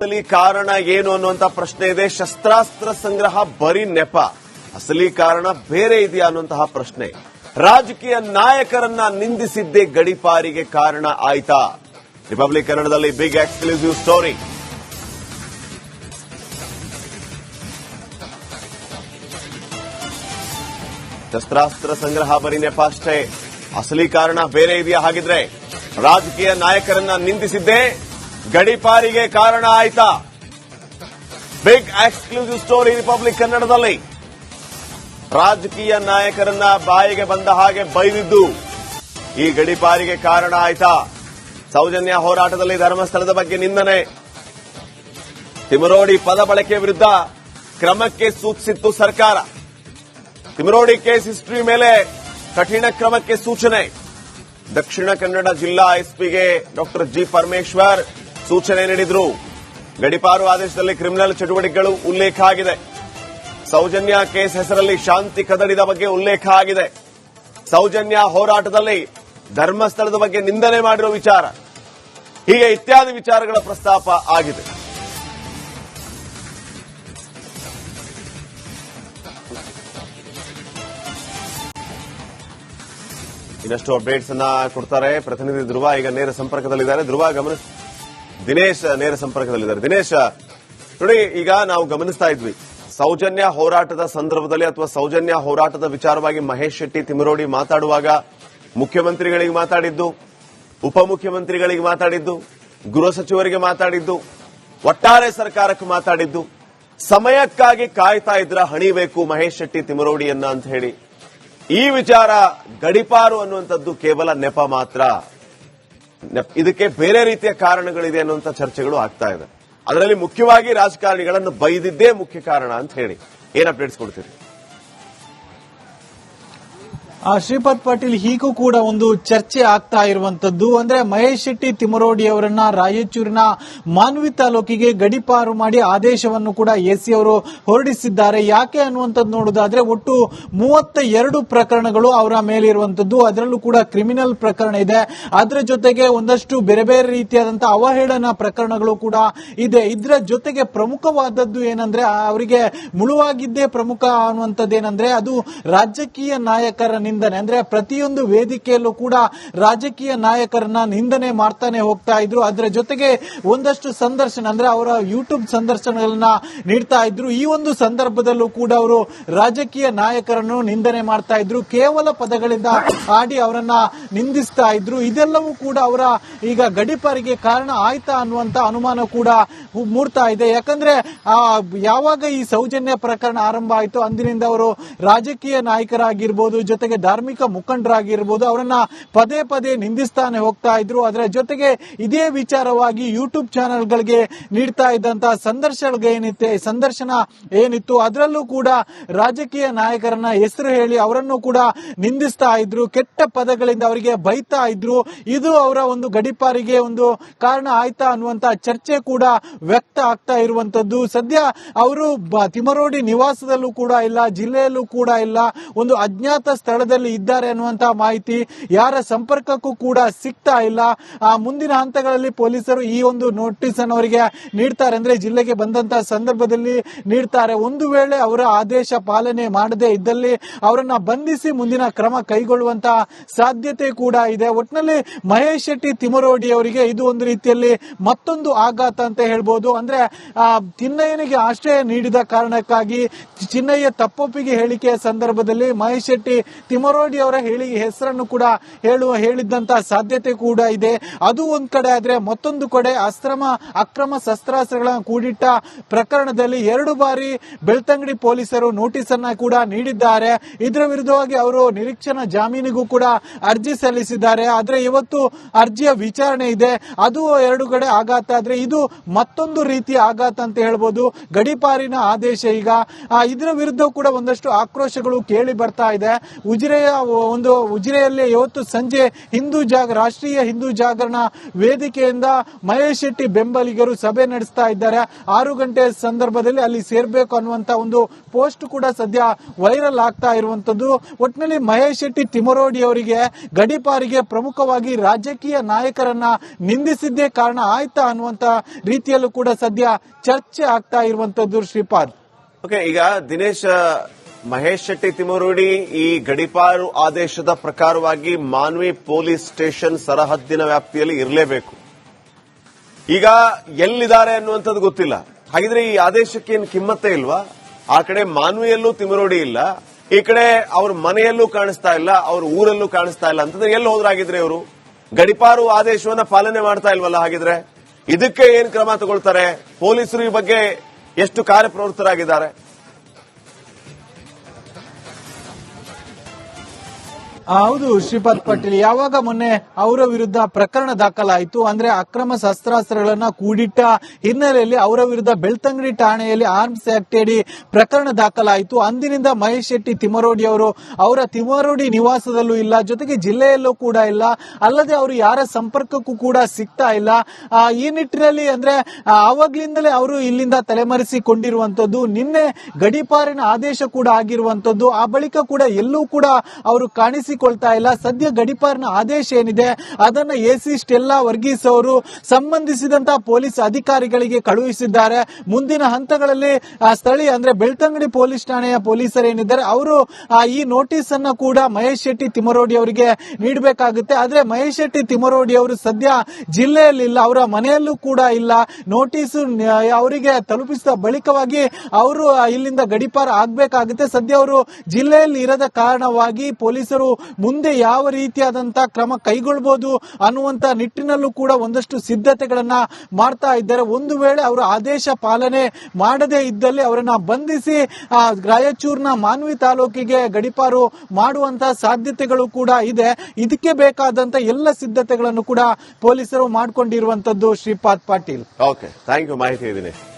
ಅಸಲಿ ಕಾರಣ ಏನು ಅನ್ನುವಂತ ಪ್ರಶ್ನೆ ಇದೆ. ಶಸ್ತ್ರಾಸ್ತ್ರ ಸಂಗ್ರಹ ಬರೀ ನೆಪ. ಅಸಲಿ ಕಾರಣ ಬೇರೆ ಇದೆಯಾ ಅನ್ನುವಂತಹ ಪ್ರಶ್ನೆ. ರಾಜಕೀಯ ನಾಯಕರನ್ನ ನಿಂದಿಸಿದ್ದೇ ಗಡಿಪಾರಿಗೆ ಕಾರಣ ಆಯ್ತಾ? ರಿಪಬ್ಲಿಕ್ ಕನ್ನಡದಲ್ಲಿ ಬಿಗ್ ಎಕ್ಸ್ಕ್ಲೂಸಿವ್ ಸ್ಟೋರಿ. ಶಸ್ತ್ರಾಸ್ತ್ರ ಸಂಗ್ರಹ ಬರೀ ನೆಪ ಅಷ್ಟೇ. ಅಸಲಿ ಕಾರಣ ಬೇರೆ ಇದೆಯಾ ಹಾಗಿದ್ರೆ? ರಾಜಕೀಯ ನಾಯಕರನ್ನ ನಿಂದಿಸಿದ್ದೇ ಗಡಿಪಾರಿಗೆ ಕಾರಣ ಆಯ್ತಾ? ಬಿಗ್ ಎಕ್ಸ್ಕ್ಲೂಸಿವ್ ಸ್ಟೋರಿ ರಿಪಬ್ಲಿಕ್ ಕನ್ನಡದಲ್ಲಿ ರಾಜಕೀಯ ನಾಯಕರನ್ನ ಬಾಯಿಗೆ ಬಂದ ಹಾಗೆ ಬೈದಿದ್ದು. ಈ ಗಡಿಪಾರಿಗೆ ಕಾರಣ ಆಯ್ತಾ? ಸೌಜನ್ಯ ಹೋರಾಟದಲ್ಲಿ ಧರ್ಮಸ್ಥಳದ ಬಗ್ಗೆ ನಿಂದನೆ. ತಿಮರೋಡಿ ಪದ ಬಳಕೆ ವಿರುದ್ಧ ಕ್ರಮಕ್ಕೆ ಸೂಚಿಸಿತ್ತು ಸರ್ಕಾರ. ತಿಮರೋಡಿ ಕೇಸ್ ಹಿಸ್ಟ್ರಿ ಮೇಲೆ ಕಠಿಣ ಕ್ರಮಕ್ಕೆ ಸೂಚನೆ. ದಕ್ಷಿಣ ಕನ್ನಡ ಜಿಲ್ಲಾ ಎಸ್ಪಿಗೆ ಡಾಕ್ಟರ್ ಜಿ ಪರಮೇಶ್ವರ್ ಸೂಚನೆ ನೀಡಿದ್ರು. ಗಡಿಪಾರು ಆದೇಶದಲ್ಲಿ ಕ್ರಿಮಿನಲ್ ಚಟುವಟಿಕೆಗಳು ಉಲ್ಲೇಖ ಆಗಿದೆ. ಸೌಜನ್ಯ ಕೇಸ್ ಹೆಸರಲ್ಲಿ ಶಾಂತಿ ಕದಡಿದ ಬಗ್ಗೆ ಉಲ್ಲೇಖ ಆಗಿದೆ. ಸೌಜನ್ಯ ಹೋರಾಟದಲ್ಲಿ ಧರ್ಮಸ್ಥಳದ ಬಗ್ಗೆ ನಿಂದನೆ ಮಾಡಿರುವ ವಿಚಾರ. ಹೀಗೆ ಇತ್ಯಾದಿ ವಿಚಾರಗಳ ಪ್ರಸ್ತಾಪ ಆಗಿದೆ. ಇನ್ನಷ್ಟು ಅಪ್ಡೇಟ್ಸ್ ಅನ್ನ ಕೊಡ್ತಾರೆ. ಪ್ರತಿನಿಧಿ ಧ್ರುವ ಈಗ ನೇರ ಸಂಪರ್ಕದಲ್ಲಿದ್ದಾರೆ. ಧ್ರುವ ಗಮನ ದಿನೇಶ್ ನೇರ ಸಂಪರ್ಕದಲ್ಲಿದ್ದಾರೆ. ದಿನೇಶ್, ನೋಡಿ, ಈಗ ನಾವು ಗಮನಿಸ್ತಾ ಇದ್ವಿ. ಸೌಜನ್ಯ ಹೋರಾಟದ ಸಂದರ್ಭದಲ್ಲಿ ಅಥವಾ ಸೌಜನ್ಯ ಹೋರಾಟದ ವಿಚಾರವಾಗಿ ಮಹೇಶ್ ಶೆಟ್ಟಿ ತಿಮರೋಡಿ ಮಾತಾಡುವಾಗ ಮುಖ್ಯಮಂತ್ರಿಗಳಿಗೆ ಮಾತಾಡಿದ್ದು, ಉಪಮುಖ್ಯಮಂತ್ರಿಗಳಿಗೆ ಮಾತಾಡಿದ್ದು, ಗೃಹ ಸಚಿವರಿಗೆ ಮಾತಾಡಿದ್ದು, ಒಟ್ಟಾರೆ ಸರ್ಕಾರಕ್ಕೆ ಮಾತಾಡಿದ್ದು, ಸಮಯಕ್ಕಾಗಿ ಕಾಯ್ತಾ ಇದ್ರ ಹಣಿಬೇಕು ಮಹೇಶ್ ಶೆಟ್ಟಿ ತಿಮರೋಡಿಯನ್ನ ಅಂತ ಹೇಳಿ. ಈ ವಿಚಾರ ಗಡಿಪಾರು ಅನ್ನುವಂಥದ್ದು ಕೇವಲ ನೆಪ ಮಾತ್ರ. ಇದಕ್ಕೆ ಬೇರೆ ರೀತಿಯ ಕಾರಣಗಳಿದೆ ಅನ್ನುವಂಥ ಚರ್ಚೆಗಳು ಆಗ್ತಾ ಇದೆ. ಅದರಲ್ಲಿ ಮುಖ್ಯವಾಗಿ ರಾಜಕಾರಣಿಗಳನ್ನು ಬೈದಿದ್ದೇ ಮುಖ್ಯ ಕಾರಣ ಅಂತ ಹೇಳಿ. ಏನ್ ಅಪ್ಡೇಟ್ಸ್ ಕೊಡ್ತೀರಿ? ಆ ಪಾಟೀಲ್ ಹೀಗೂ ಕೂಡ ಒಂದು ಚರ್ಚೆ ಆಗ್ತಾ ಇರುವಂತದ್ದು. ಅಂದ್ರೆ ಮಹೇಶ್ ಶೆಟ್ಟಿ ತಿಮರೋಡಿ ಅವರನ್ನ ರಾಯಚೂರಿನ ಮಾನ್ವಿ ತಾಲೂಕಿಗೆ ಗಡಿಪಾರು ಮಾಡಿ ಆದೇಶವನ್ನು ಕೂಡ ಎಸಿ ಅವರು ಹೊರಡಿಸಿದ್ದಾರೆ. ಯಾಕೆ ಅನ್ನುವಂಥದ್ದು ನೋಡೋದಾದ್ರೆ ಒಟ್ಟು ಮೂವತ್ತ ಎರಡು ಪ್ರಕರಣಗಳು ಅವರ ಮೇಲಿರುವಂತದ್ದು. ಅದರಲ್ಲೂ ಕೂಡ ಕ್ರಿಮಿನಲ್ ಪ್ರಕರಣ ಇದೆ. ಅದರ ಜೊತೆಗೆ ಒಂದಷ್ಟು ಬೇರೆ ಬೇರೆ ರೀತಿಯಾದಂತಹ ಅವಹೇಳನ ಪ್ರಕರಣಗಳು ಕೂಡ ಇದೆ. ಇದರ ಜೊತೆಗೆ ಪ್ರಮುಖವಾದದ್ದು ಏನಂದ್ರೆ ಅವರಿಗೆ ಮುಳುವಾಗಿದ್ದೇ ಪ್ರಮುಖ ಅನ್ನುವಂಥದ್ದು ಏನಂದ್ರೆ ಅದು ರಾಜಕೀಯ ನಾಯಕರ ನಿಂದನೆ. ಅಂದ್ರೆ ಪ್ರತಿಯೊಂದು ವೇದಿಕೆಯಲ್ಲೂ ಕೂಡ ರಾಜಕೀಯ ನಾಯಕರನ್ನ ನಿಂದನೆ ಮಾಡ್ತಾನೆ ಹೋಗ್ತಾ ಇದ್ರು. ಅದರ ಜೊತೆಗೆ ಒಂದಷ್ಟು ಸಂದರ್ಶನ, ಅಂದ್ರೆ ಅವರ ಯೂಟ್ಯೂಬ್ ಸಂದರ್ಶನಗಳನ್ನ ನೀಡ್ತಾ ಇದ್ರು. ಈ ಒಂದು ಸಂದರ್ಭದಲ್ಲೂ ಕೂಡ ಅವರು ರಾಜಕೀಯ ನಾಯಕರನ್ನು ನಿಂದನೆ ಮಾಡ್ತಾ ಇದ್ರು. ಕೇವಲ ಪದಗಳಿಂದ ಆಡಿ ಅವರನ್ನ ನಿಂದಿಸ್ತಾ ಇದ್ರು. ಇದೆಲ್ಲವೂ ಕೂಡ ಅವರ ಈಗ ಗಡಿಪಾರಿಗೆ ಕಾರಣ ಆಯ್ತಾ ಅನ್ನುವಂತ ಅನುಮಾನ ಕೂಡ ಮೂಡ್ತಾ ಇದೆ. ಯಾಕಂದ್ರೆ ಯಾವಾಗ ಈ ಸೌಜನ್ಯ ಪ್ರಕರಣ ಆರಂಭ ಆಯಿತು ಅಂದಿನಿಂದ ಅವರು ರಾಜಕೀಯ ನಾಯಕರಾಗಿರ್ಬೋದು, ಜೊತೆಗೆ ಧಾರ್ಮಿಕ ಮುಖಂಡರಾಗಿರ್ಬೋದು, ಅವರನ್ನ ಪದೇ ಪದೇ ನಿಂದಿಸ್ತಾನೆ ಹೋಗ್ತಾ ಇದ್ರು. ಅದರ ಜೊತೆಗೆ ಇದೇ ವಿಚಾರವಾಗಿ ಯೂಟ್ಯೂಬ್ ಚಾನೆಲ್ಗಳಿಗೆ ನೀಡ್ತಾ ಇದ್ದಂತಹ ಸಂದರ್ಶನಗಳಿಗೆ ಏನಿತ್ತೆ, ಸಂದರ್ಶನ ಏನಿತ್ತು, ಅದರಲ್ಲೂ ಕೂಡ ರಾಜಕೀಯ ನಾಯಕರನ್ನ ಹೆಸರು ಹೇಳಿ ಅವರನ್ನು ಕೂಡ ನಿಂದಿಸ್ತಾ ಇದ್ರು, ಕೆಟ್ಟ ಪದಗಳಿಂದ ಅವರಿಗೆ ಬೈತಾ ಇದ್ರು. ಇದು ಅವರ ಒಂದು ಗಡಿಪಾರಿಗೆ ಒಂದು ಕಾರಣ ಆಯ್ತಾ ಅನ್ನುವಂತ ಚರ್ಚೆ ಕೂಡ ವ್ಯಕ್ತ ಆಗ್ತಾ ಇರುವಂತದ್ದು. ಸದ್ಯ ಅವರು ತಿಮರೋಡಿ ನಿವಾಸದಲ್ಲೂ ಕೂಡ ಇಲ್ಲ, ಜಿಲ್ಲೆಯಲ್ಲೂ ಕೂಡ ಇಲ್ಲ. ಒಂದು ಅಜ್ಞಾತ ಸ್ಥಳದಲ್ಲಿ ಇದ್ದಾರೆ ಅನ್ನುವಂತಹ ಮಾಹಿತಿ ಯಾರ ಸಂಪರ್ಕಕ್ಕೂ ಕೂಡ ಸಿಗ್ತಾ ಇಲ್ಲ. ಆ, ಮುಂದಿನ ಹಂತಗಳಲ್ಲಿ ಪೊಲೀಸರು ಈ ಒಂದು ನೋಟಿಸ್ ಅನ್ನು ಅವರಿಗೆ ನೀಡ್ತಾರೆ ಅಂದ್ರೆ ಜಿಲ್ಲೆಗೆ ಬಂದಂತಹ ಸಂದರ್ಭದಲ್ಲಿ ನೀಡ್ತಾರೆ. ಒಂದು ವೇಳೆ ಅವರ ಆದೇಶ ಪಾಲನೆ ಮಾಡದೇ ಇದ್ದಲ್ಲಿ ಅವರನ್ನ ಬಂಧಿಸಿ ಮುಂದಿನ ಕ್ರಮ ಕೈಗೊಳ್ಳುವಂತಹ ಸಾಧ್ಯತೆ ಕೂಡ ಇದೆ. ಒಟ್ಟಿನಲ್ಲಿ ಮಹೇಶ್ ಶೆಟ್ಟಿ ತಿಮರೋಡಿ ಅವರಿಗೆ ಇದು ಒಂದು ರೀತಿಯಲ್ಲಿ ಮತ್ತೊಂದು ಆಘಾತ ಅಂತ ಹೇಳ್ಬೋದು. ಅಂದ್ರೆ ಚಿನ್ನಯ್ಯನಿಗೆ ಆಶ್ರಯ ನೀಡಿದ ಕಾರಣಕ್ಕಾಗಿ ಚಿನ್ನಯ್ಯ ತಪ್ಪೊಪ್ಪಿಗೆ ಹೇಳಿಕೆಯ ಸಂದರ್ಭದಲ್ಲಿ ಮಹೇಶ್ ಶೆಟ್ಟಿ ತಿಮರೋಡಿ ಅವರ ಹೇಳಿ ಹೆಸರನ್ನು ಕೂಡ ಹೇಳುವ ಹೇಳಿದ್ದಂತಹ ಸಾಧ್ಯತೆ ಕೂಡ ಇದೆ. ಅದು ಒಂದ್ ಕಡೆ ಆದ್ರೆ ಮತ್ತೊಂದು ಕಡೆ ಅಸ್ತ್ರಮ, ಅಕ್ರಮ ಶಸ್ತ್ರಾಸ್ತ್ರಗಳನ್ನು ಕೂಡಿಟ್ಟ ಪ್ರಕರಣದಲ್ಲಿ ಎರಡು ಬಾರಿ ಬೆಳ್ತಂಗಡಿ ಪೊಲೀಸರು ನೋಟಿಸ್ ಅನ್ನ ಕೂಡ ನೀಡಿದ್ದಾರೆ. ಇದರ ವಿರುದ್ಧವಾಗಿ ಅವರು ನಿರೀಕ್ಷಣಾ ಜಾಮೀನಿಗೂ ಕೂಡ ಅರ್ಜಿ ಸಲ್ಲಿಸಿದ್ದಾರೆ. ಆದ್ರೆ ಇವತ್ತು ಅರ್ಜಿಯ ವಿಚಾರಣೆ ಇದೆ. ಅದು ಎರಡು ಕಡೆ ಆಘಾತ ಆದ್ರೆ ಇದು ಮತ್ತೊಂದು ರೀತಿಯ ಆಘಾತ ಅಂತ ಹೇಳ್ಬೋದು. ಗಡಿಪಾರಿನ ಆದೇಶ ಈಗ. ಇದರ ವಿರುದ್ಧ ಕೂಡ ಒಂದಷ್ಟು ಆಕ್ರೋಶಗಳು ಕೇಳಿ ಬರ್ತಾ ಇದೆ. ಉಜಿ ಉಜಿರೆಯ ಒಂದು ಉಜಿರೆಯಲ್ಲಿ ಇವತ್ತು ಸಂಜೆ ಹಿಂದೂ ಜಾಗ, ರಾಷ್ಟ್ರೀಯ ಹಿಂದೂ ಜಾಗರಣ ವೇದಿಕೆಯಿಂದ ಮಹೇಶ್ ಶೆಟ್ಟಿ ಬೆಂಬಲಿಗರು ಸಭೆ ನಡೆಸ್ತಾ ಇದ್ದಾರೆ. ಆರು ಗಂಟೆ ಸಂದರ್ಭದಲ್ಲಿ ಅಲ್ಲಿ ಸೇರ್ಬೇಕು ಅನ್ನುವಂತ ಒಂದು ಪೋಸ್ಟ್ ಕೂಡ ಸದ್ಯ ವೈರಲ್ ಆಗ್ತಾ ಇರುವಂತದ್ದು. ಒಟ್ಟಿನಲ್ಲಿ ಮಹೇಶ್ ಶೆಟ್ಟಿ ತಿಮರೋಡಿ ಅವರಿಗೆ ಗಡಿಪಾರಿಗೆ ಪ್ರಮುಖವಾಗಿ ರಾಜಕೀಯ ನಾಯಕರನ್ನ ನಿಂದಿಸಿದ್ದೇ ಕಾರಣ ಆಯ್ತಾ ಅನ್ನುವಂತ ರೀತಿಯಲ್ಲೂ ಕೂಡ ಸದ್ಯ ಚರ್ಚೆ ಆಗ್ತಾ ಇರುವಂತದ್ದು ಶ್ರೀಪಾದ್. ಓಕೆ ಈಗ ದಿನೇಶ್ ಮಹೇಶ್ ಶೆಟ್ಟಿ ತಿಮರೋಡಿ ಈ ಗಡಿಪಾರು ಆದೇಶದ ಪ್ರಕಾರವಾಗಿ ಮಾನ್ವಿ ಪೊಲೀಸ್ ಸ್ಟೇಷನ್ ಸರಹದ್ದಿನ ವ್ಯಾಪ್ತಿಯಲ್ಲಿ ಇರಲೇಬೇಕು. ಈಗ ಎಲ್ಲಿದ್ದಾರೆ ಅನ್ನುವಂಥದ್ದು ಗೊತ್ತಿಲ್ಲ. ಹಾಗಿದ್ರೆ ಈ ಆದೇಶಕ್ಕೆ ಏನು ಕಿಮ್ಮತ್ತೇ ಇಲ್ವಾ? ಆ ಕಡೆ ಮಾನ್ವಿಯಲ್ಲೂ ತಿಮರೋಡಿ ಇಲ್ಲ. ಈ ಕಡೆ ಅವ್ರ ಮನೆಯಲ್ಲೂ ಕಾಣಿಸ್ತಾ ಇಲ್ಲ, ಅವ್ರ ಊರಲ್ಲೂ ಕಾಣಿಸ್ತಾ ಇಲ್ಲ ಅಂತಂದ್ರೆ ಎಲ್ಲಿ ಹೋದ್ರಾಗಿದ್ರೆ ಇವರು? ಗಡಿಪಾರು ಆದೇಶವನ್ನ ಪಾಲನೆ ಮಾಡ್ತಾ ಇಲ್ವಲ್ಲ ಹಾಗಿದ್ರೆ? ಇದಕ್ಕೆ ಏನ್ ಕ್ರಮ ತಗೊಳ್ತಾರೆ? ಪೊಲೀಸರು ಈ ಬಗ್ಗೆ ಎಷ್ಟು ಕಾರ್ಯಪ್ರವೃತ್ತರಾಗಿದ್ದಾರೆ? ಹೌದು, ಶ್ರೀಪಾದ್ ಪಾಟೀಲ್, ಯಾವಾಗ ಮೊನ್ನೆ ಅವರ ವಿರುದ್ಧ ಪ್ರಕರಣ ದಾಖಲಾಯಿತು, ಅಂದ್ರೆ ಅಕ್ರಮ ಶಸ್ತ್ರಾಸ್ತ್ರಗಳನ್ನ ಕೂಡಿಟ್ಟ ಹಿನ್ನೆಲೆಯಲ್ಲಿ ಅವರ ವಿರುದ್ಧ ಬೆಳ್ತಂಗಡಿ ಠಾಣೆಯಲ್ಲಿ ಆರ್ಮ್ಸ್ ಆಕ್ಟ್ ಅಡಿ ಪ್ರಕರಣ ದಾಖಲಾಯಿತು. ಅಂದಿನಿಂದ ಮಹೇಶ್ ಶೆಟ್ಟಿ ತಿಮರೋಡಿ ಅವರು, ಅವರ ತಿಮರೋಡಿ ನಿವಾಸದಲ್ಲೂ ಇಲ್ಲ, ಜೊತೆಗೆ ಜಿಲ್ಲೆಯಲ್ಲೂ ಕೂಡ ಇಲ್ಲ, ಅಲ್ಲದೆ ಅವರು ಯಾರ ಸಂಪರ್ಕಕ್ಕೂ ಕೂಡ ಸಿಗ್ತಾ ಇಲ್ಲ. ಈ ನಿಟ್ಟಿನಲ್ಲಿ ಅಂದ್ರೆ ಅವಾಗ್ಲಿಂದಲೇ ಅವರು ಇಲ್ಲಿಂದ ತಲೆಮರೆಸಿಕೊಂಡಿರುವಂತದ್ದು ನಿನ್ನೆ ಗಡಿಪಾರಿನ ಆದೇಶ ಕೂಡ ಆಗಿರುವಂತದ್ದು ಆ ಬಳಿಕ ಕೂಡ ಎಲ್ಲೂ ಕೂಡ ಅವರು ಕಾಣಿಸಿಕೊಳ್ತಾ ಇಲ್ಲ. ಸದ್ಯ ಗಡಿಪಾರ್ನ ಆದೇಶ ಏನಿದೆ? ಅದನ್ನ ಎಸಿ ಸ್ಟೆಲ್ಲಾ ವರ್ಗೀಸ್ ಅವರು ಸಂಬಂಧಿಸಿದಂತಹ ಪೊಲೀಸ್ ಅಧಿಕಾರಿಗಳಿಗೆ ಕಳುಹಿಸಿದ್ದಾರೆ. ಮುಂದಿನ ಹಂತಗಳಲ್ಲಿ ಸ್ಥಳೀಯ, ಅಂದ್ರೆ ಬೆಳ್ತಂಗಡಿ ಪೊಲೀಸ್ ಠಾಣೆಯ ಪೊಲೀಸರು ಏನಿದ್ದಾರೆ, ಅವರು ಈ ನೋಟಿಸ್ ಅನ್ನ ಕೂಡ ಮಹೇಶ್ ಶೆಟ್ಟಿ ತಿಮರೋಡಿ ಅವರಿಗೆ ನೀಡಬೇಕಾಗುತ್ತೆ. ಆದ್ರೆ ಮಹೇಶ್ ಶೆಟ್ಟಿ ತಿಮರೋಡಿ ಅವರು ಸದ್ಯ ಜಿಲ್ಲೆಯಲ್ಲಿ ಇಲ್ಲ, ಅವರ ಮನೆಯಲ್ಲೂ ಕೂಡ ಇಲ್ಲ. ನೋಟಿಸ್ ಅವರಿಗೆ ತಲುಪಿಸಿದ ಬಳಿಕವಾಗಿ ಅವರು ಇಲ್ಲಿಂದ ಗಡಿಪಾರ ಆಗ್ಬೇಕಾಗುತ್ತೆ. ಸದ್ಯ ಅವರು ಜಿಲ್ಲೆಯಲ್ಲಿ ಇರದ ಕಾರಣವಾಗಿ ಪೊಲೀಸರು ಮುಂದೆ ಯಾವ ರೀತಿಯಾದಂತಹ ಕ್ರಮ ಕೈಗೊಳ್ಳಬಹುದು ಅನ್ನುವಂತ ನಿಟ್ಟಿನಲ್ಲೂ ಕೂಡ ಒಂದಷ್ಟು ಸಿದ್ಧತೆಗಳನ್ನ ಮಾಡ್ತಾ ಇದ್ದಾರೆ. ಒಂದು ವೇಳೆ ಅವರು ಆದೇಶ ಪಾಲನೆ ಮಾಡದೇ ಇದ್ದಲ್ಲಿ ಅವರನ್ನ ಬಂಧಿಸಿ ಆ, ರಾಯಚೂರಿನ ಮಾನ್ವಿ ತಾಲೂಕಿಗೆ ಗಡಿಪಾರು ಮಾಡುವಂತಹ ಸಾಧ್ಯತೆಗಳು ಕೂಡ ಇದೆ. ಇದಕ್ಕೆ ಬೇಕಾದಂತ ಎಲ್ಲ ಸಿದ್ಧತೆಗಳನ್ನು ಕೂಡ ಪೊಲೀಸರು ಮಾಡಿಕೊಂಡಿರುವಂತದ್ದು Shripad Patil. Okay thank you ಮಾಹಿತಿ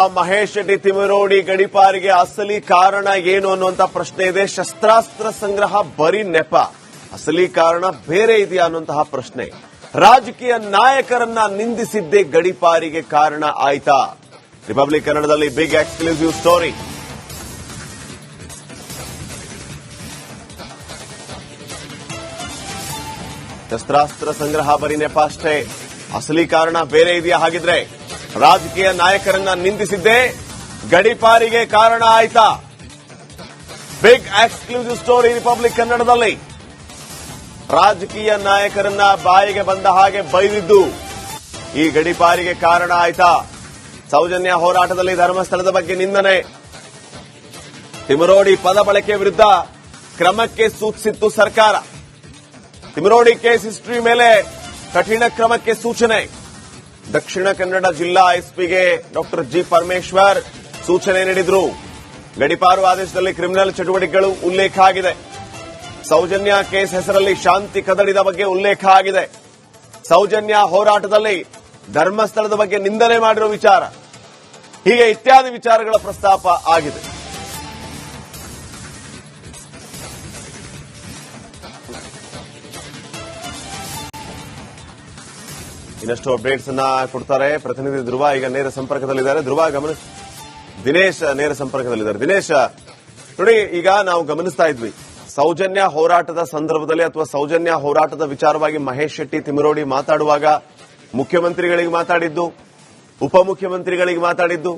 ಮಹೇಶ್ ಶೆಟ್ಟಿ ತಿಮರೋಡಿ ಗಡಿಪಾರಿಗೆ ಅಸಲಿ ಕಾರಣ ಏನು ಅನ್ನುವಂತ ಪ್ರಶ್ನೆ ಇದೆ. ಶಸ್ತ್ರಾಸ್ತ್ರ ಸಂಗ್ರಹ ಬರೀ ನೆಪ. ಅಸಲಿ ಕಾರಣ ಬೇರೆ ಇದೆಯಾ ಅನ್ನುವಂತಹ ಪ್ರಶ್ನೆ. ರಾಜಕೀಯ ನಾಯಕರನ್ನ ನಿಂದಿಸಿದ್ದೇ ಗಡಿಪಾರಿಗೆ ಕಾರಣ ಆಯ್ತಾ? ರಿಪಬ್ಲಿಕ್ ಕನ್ನಡದಲ್ಲಿ ಬಿಗ್ ಎಕ್ಸ್ಕ್ಲೂಸಿವ್ ಸ್ಟೋರಿ ಶಸ್ತ್ರಾಸ್ತ್ರ ಸಂಗ್ರಹ ಬರೀ ನೆಪ ಅಷ್ಟೇ. ಅಸಲಿ ಕಾರಣ ಬೇರೆ ಇದೆಯಾ ಹಾಗಿದ್ರೆ? ರಾಜಕೀಯ ನಾಯಕರನ್ನ ನಿಂದಿಸಿದ್ದೆ ಗಡಿಪಾರಿಗೆ ಕಾರಣ ಆಯ್ತಾ? ಬಿಗ್ ಎಕ್ಸ್ಕ್ಲೂಸಿವ್ ಸ್ಟೋರಿ ರಿಪಬ್ಲಿಕ್ ಕನ್ನಡದಲ್ಲಿ. ರಾಜಕೀಯ ನಾಯಕರನ್ನ ಬಾಯಿಗೆ ಬಂದ ಹಾಗೆ ಬೈದಿದ್ದು ಈ ಗಡಿಪಾರಿಗೆ ಕಾರಣ ಆಯ್ತಾ? ಸೌಜನ್ಯ ಹೋರಾಟದಲ್ಲಿ ಧರ್ಮಸ್ಥಳದ ಬಗ್ಗೆ ನಿಂದನೆ. ತಿಮರೋಡಿ ಪದ ಬಳಕೆ ವಿರುದ್ಧ ಕ್ರಮಕ್ಕೆ ಸೂಚಿಸಿತ್ತು ಸರ್ಕಾರ. ತಿಮರೋಡಿ ಕೇಸ್ ಹಿಸ್ಟ್ರಿ ಮೇಲೆ ಕಠಿಣ ಕ್ರಮಕ್ಕೆ ಸೂಚನೆ. ದಕ್ಷಿಣ ಕನ್ನಡ ಜಿಲ್ಲಾ ಎಸ್ಪಿಗೆ ಡಾಕ್ಟರ್ ಜಿ ಪರಮೇಶ್ವರ್ ಸೂಚನೆ ನೀಡಿದ್ರು. ಗಡಿಪಾರು ಆದೇಶದಲ್ಲಿ ಕ್ರಿಮಿನಲ್ ಚಟುವಟಿಕೆಗಳು ಉಲ್ಲೇಖ ಆಗಿದೆ. ಸೌಜನ್ಯ ಕೇಸ್ ಹೆಸರಲ್ಲಿ ಶಾಂತಿ ಕದಡಿದ ಬಗ್ಗೆ ಉಲ್ಲೇಖ ಆಗಿದೆ. ಸೌಜನ್ಯ ಹೋರಾಟದಲ್ಲಿ ಧರ್ಮಸ್ಥಳದ ಬಗ್ಗೆ ನಿಂದನೆ ಮಾಡಿರುವ ವಿಚಾರ. ಹೀಗೆ ಇತ್ಯಾದಿ ವಿಚಾರಗಳ ಪ್ರಸ್ತಾಪ ಆಗಿದೆ. ಇನ್ನಷ್ಟು ಅಪ್ಡೇಟ್ಸ್ ಅನ್ನ ಕೊಡ್ತಾರೆ. ಪ್ರತಿನಿಧಿ ಧ್ರುವ ಈಗ ನೇರ ಸಂಪರ್ಕದಲ್ಲಿದ್ದಾರೆ. ಧ್ರುವ, ಗಮನ ದಿನೇಶ್ ನೇರ ಸಂಪರ್ಕದಲ್ಲಿದ್ದಾರೆ. ದಿನೇಶ್, ನೋಡಿ, ಈಗ ನಾವು ಗಮನಿಸ್ತಾ ಇದ್ವಿ. ಸೌಜನ್ಯ ಹೋರಾಟದ ಸಂದರ್ಭದಲ್ಲಿ ಅಥವಾ ಸೌಜನ್ಯ ಹೋರಾಟದ ವಿಚಾರವಾಗಿ ಮಹೇಶ್ ಶೆಟ್ಟಿ ತಿಮರೋಡಿ ಮಾತಾಡುವಾಗ ಮುಖ್ಯಮಂತ್ರಿಗಳಿಗೆ ಮಾತಾಡಿದ್ದು, ಉಪಮುಖ್ಯಮಂತ್ರಿಗಳಿಗೆ ಮಾತಾಡಿದ್ದು